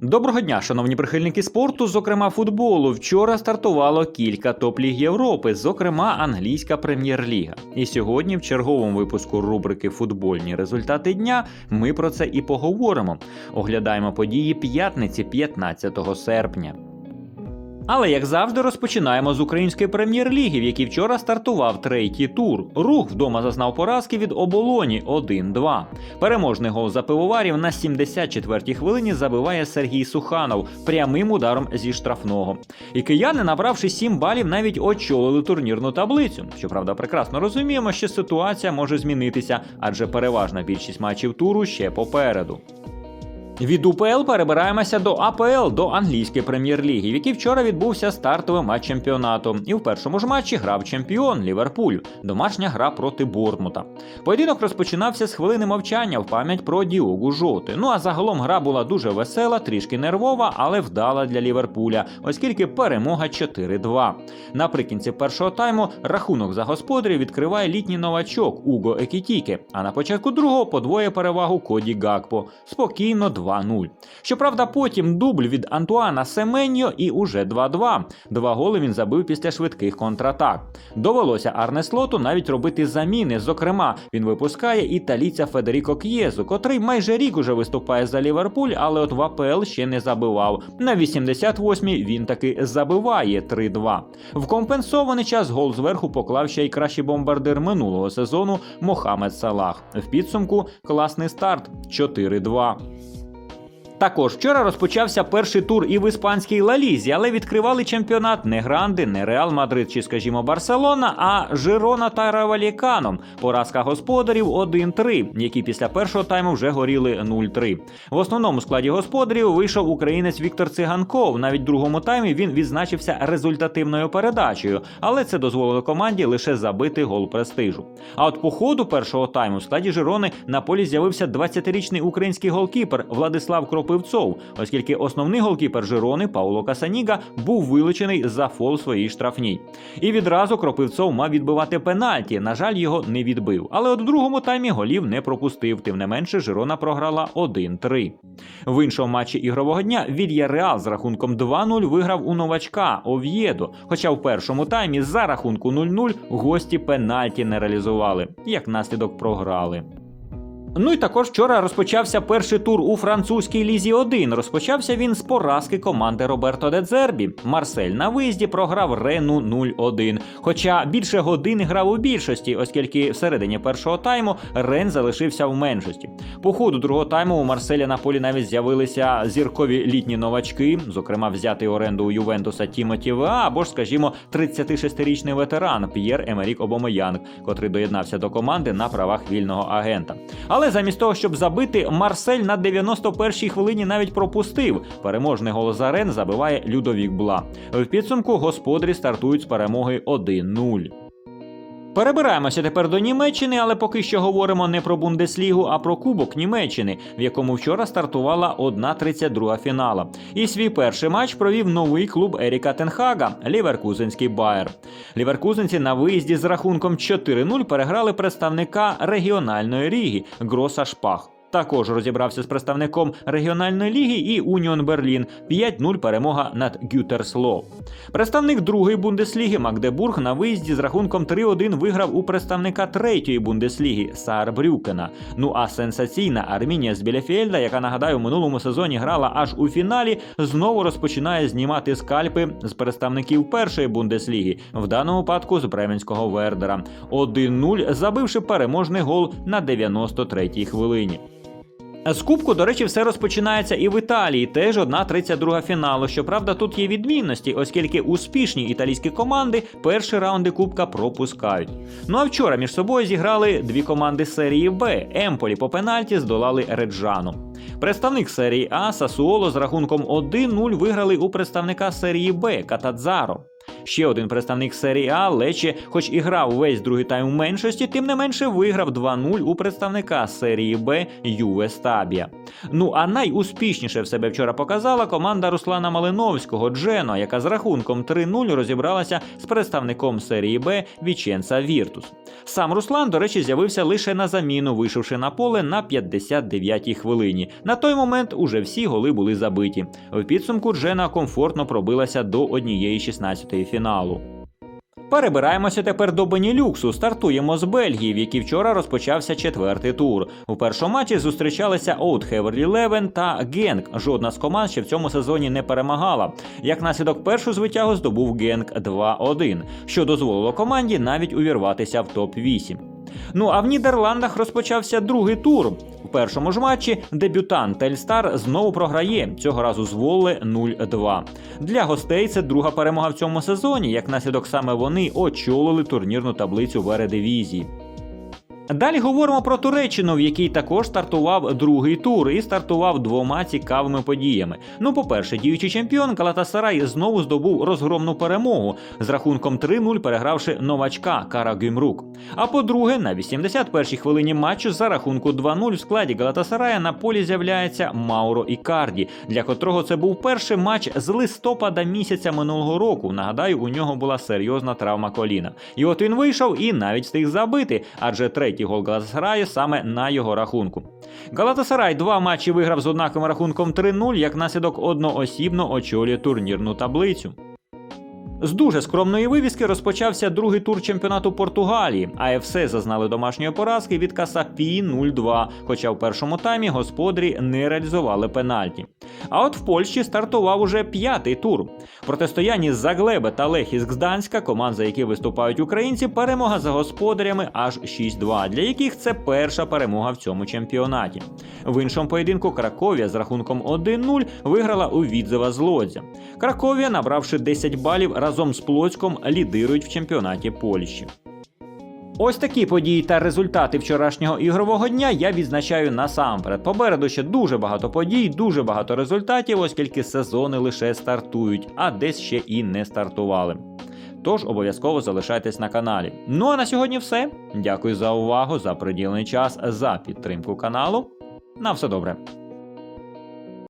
Доброго дня, шановні прихильники спорту, зокрема футболу. Вчора стартувало кілька топ-ліг Європи, зокрема англійська прем'єр-ліга. І сьогодні, в черговому випуску рубрики Футбольні результати дня, ми про це і поговоримо. Оглядаємо події п'ятниці 15 серпня. Але як завжди, розпочинаємо з української прем'єр-ліги, в якій вчора стартував третій тур. Рух вдома зазнав поразки від оболоні 1-2. Переможний гол за пивоварів на 74-й хвилині забиває Сергій Суханов прямим ударом зі штрафного. І кияни, набравши 7 балів, навіть очолили турнірну таблицю. Щоправда, прекрасно розуміємо, що ситуація може змінитися, адже переважна більшість матчів туру ще попереду. Від УПЛ перебираємося до АПЛ до англійської прем'єр-ліги, в якій вчора відбувся стартовий матч чемпіонату. І в першому ж матчі грав чемпіон Ліверпуль, домашня гра проти Бортмута. Поєдинок розпочинався з хвилини мовчання в пам'ять про Діогу Жоти. Ну а загалом гра була дуже весела, трішки нервова, але вдала для Ліверпуля, оскільки перемога 4-2. Наприкінці першого тайму рахунок за господарів відкриває літній новачок Уго Екітіке, а на початку другого подвоє перевагу Коді Гакпо. Спокійно 2-0. Щоправда, потім дубль від Антуана Семеньо і уже 2-2. Два голи він забив після швидких контратак. Довелося Арне Слоту навіть робити заміни. Зокрема, він випускає італійця Федеріко К'єзу, котрий майже рік уже виступає за Ліверпуль, але от в АПЛ ще не забивав. На 88-й він таки забиває 3-2. В компенсований час гол зверху поклав ще й кращий бомбардир минулого сезону Мохамед Салах. В підсумку класний старт 4-2. Також вчора розпочався перший тур і в іспанській Лалізі, але відкривали чемпіонат не Гранди, не Реал Мадрид чи, скажімо, Барселона, а Жирона та Раваліканом. Поразка господарів 1-3, які після першого тайму вже горіли 0-3. В основному складі господарів вийшов українець Віктор Циганков. Навіть в другому таймі він відзначився результативною передачею, але це дозволило команді лише забити гол престижу. А от по ходу першого тайму в складі Жирони на полі з'явився 20-річний український голкіпер Владислав Кропивцов, оскільки основний голкіпер Жирони Пауло Касаніга був вилучений за фол своїй штрафній. І відразу Кропивцов мав відбивати пенальті. На жаль, його не відбив. Але от в другому таймі голів не пропустив. Тим не менше, Жирона програла 1-3. В іншому матчі ігрового дня Вільяреал з рахунком 2-0 виграв у новачка Ов'єдо. Хоча в першому таймі за рахунку 0-0 гості пенальті не реалізували. Як наслідок програли. Ну і також вчора розпочався перший тур у французькій лізі 1. Розпочався він з поразки команди Роберто Дедзербі. Марсель на виїзді програв Рену 0-1. Хоча більше години грав у більшості, оскільки всередині першого тайму Рен залишився в меншості. По ходу другого тайму у Марселя на полі навіть з'явилися зіркові літні новачки, зокрема взятий оренду у Ювентуса Тімоті Веа, або ж, скажімо, 36-річний ветеран П'єр Емерік Обомоянг, котрий доєднався до команди на правах вільного агента. Але замість того, щоб забити, Марсель на 91-й хвилині навіть пропустив. Переможний гол Зарен забиває Людовік Бла. В підсумку господарі стартують з перемоги 1-0. Перебираємося тепер до Німеччини, але поки що говоримо не про Бундеслігу, а про Кубок Німеччини, в якому вчора стартувала 1-32 фінала. І свій перший матч провів новий клуб Еріка Тенхага Ліверкузенський Байер. Ліверкузенці на виїзді з рахунком 4-0 переграли представника регіональної ліги Гроса Шпах. Також розібрався з представником регіональної ліги і Уніон Берлін 5-0 перемога над Гютерсло. Представник другої бундесліги Магдебург на виїзді з рахунком 3-1 виграв у представника третьої бундесліги Саарбрюкена. Ну а сенсаційна Армінія з Біляфельда, яка нагадаю, у минулому сезоні грала аж у фіналі, знову розпочинає знімати скальпи з представників першої бундесліги, в даному випадку з Бременського Вердера. 1-0 забивши переможний гол на 93-й хвилині. З Кубку, до речі, все розпочинається і в Італії. Теж одна 32 фіналу. Щоправда, тут є відмінності, оскільки успішні італійські команди перші раунди Кубка пропускають. Ну а вчора між собою зіграли дві команди серії Б. Емполі по пенальті здолали Реджану. Представник серії А Сасуоло з рахунком 1-0 виграли у представника серії Б Катадзаро. Ще один представник серії А Лече, хоч і грав весь другий тайм у меншості, тим не менше виграв 2-0 у представника серії Б Юве Стабія. Ну а найуспішніше в себе вчора показала команда Руслана Малиновського Джено, яка з рахунком 3-0 розібралася з представником серії Б Віченца Віртус. Сам Руслан, до речі, з'явився лише на заміну, вийшовши на поле на 59-й хвилині. На той момент уже всі голи були забиті. В підсумку Джена комфортно пробилася до однієї 16-ї фіналу. Перебираємося тепер до Бенілюксу. Стартуємо з Бельгії, в якій вчора розпочався четвертий тур. У першому матчі зустрічалися Оут Хеверлі Левен та Генк. Жодна з команд ще в цьому сезоні не перемагала. Як наслідок першу звитягу здобув Генк 2-1, що дозволило команді навіть увірватися в топ-8. Ну а в Нідерландах розпочався другий тур. У першому ж матчі дебютант Тельстар знову програє цього разу з Воле 0-2. Для гостей це друга перемога в цьому сезоні. Як наслідок саме вони очолили турнірну таблицю в Ередивізії. Далі говоримо про Туреччину, в якій також стартував другий тур і стартував двома цікавими подіями. Ну, по-перше, діючий чемпіон Галатасарай знову здобув розгромну перемогу з рахунком 3-0, перегравши новачка Кара Гюмрук. А по-друге, на 81-й хвилині матчу за рахунку 2-0 в складі Галатасарая на полі з'являється Мауро Ікарді, для котрого це був перший матч з листопада місяця минулого року. Нагадаю, у нього була серйозна травма коліна. І от він вийшов і навіть встиг забити, адже третій гол Галатасараю саме на його рахунку. Галатасарай два матчі виграв з однаковим рахунком 3-0, як наслідок одноосібно очолює турнірну таблицю. З дуже скромної вивіски розпочався другий тур чемпіонату Португалії. АФС зазнали домашньої поразки від Касапі 0-2, хоча в першому таймі господарі не реалізували пенальті. А от в Польщі стартував уже п'ятий тур. Протистоянні Заглебе та Лехіс Гданська, команд, за які виступають українці, перемога за господарями аж 6-2, для яких це перша перемога в цьому чемпіонаті. В іншому поєдинку Краковія з рахунком 1-0 виграла у Відзева з Лодзя. Краковія, набравши 10 балів, разом з Плоцьком лідирують в чемпіонаті Польщі. Ось такі події та результати вчорашнього ігрового дня я відзначаю насамперед. Попереду ще дуже багато подій, дуже багато результатів, оскільки сезони лише стартують, а десь ще і не стартували. Тож обов'язково залишайтесь на каналі. Ну а на сьогодні все. Дякую за увагу, за приділений час, за підтримку каналу. На все добре.